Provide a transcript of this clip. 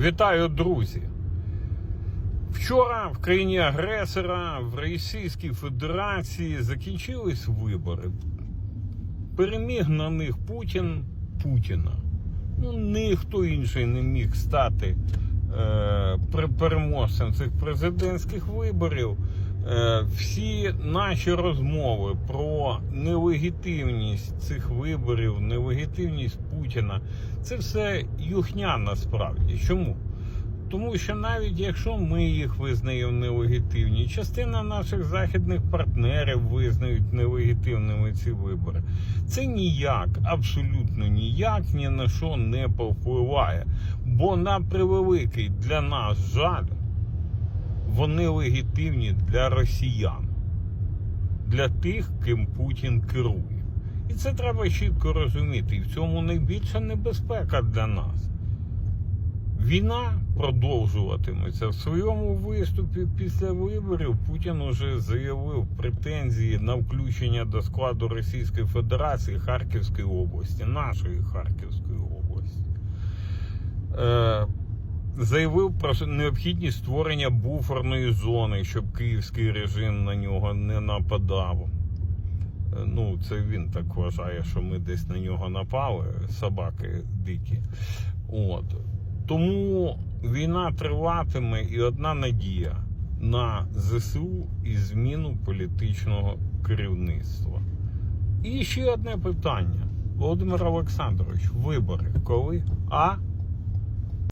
Вітаю, друзі! Вчора в країні агресора в Російській Федерації закінчились вибори. Переміг на них Путін Путіна. Ну, ніхто інший не міг стати е, переможцем цих президентських виборів. Е, всі наші розмови про нелегітимність цих виборів, нелегітимність Путіна це все юхня насправді. Чому? Тому що навіть якщо ми їх визнаємо нелегітимні, частина наших західних партнерів визнають нелегітимними ці вибори. Це ніяк, абсолютно ніяк ні на що не повпливає. Бо на превеликий для нас жаль, вони легітимні для росіян, для тих, ким Путін керує. І це треба чітко розуміти. І в цьому найбільша небезпека для нас. Війна продовжуватиметься в своєму виступі після виборів. Путін уже заявив претензії на включення до складу Російської Федерації Харківської області, нашої Харківської області. Заявив про необхідність створення буферної зони, щоб київський режим на нього не нападав. Е, Ну, це він так вважає, що ми десь на нього напали, собаки дикі. От. Тому війна триватиме і одна надія на ЗСУ і зміну політичного керівництва. І ще одне питання. Володимир Олександрович, вибори коли? А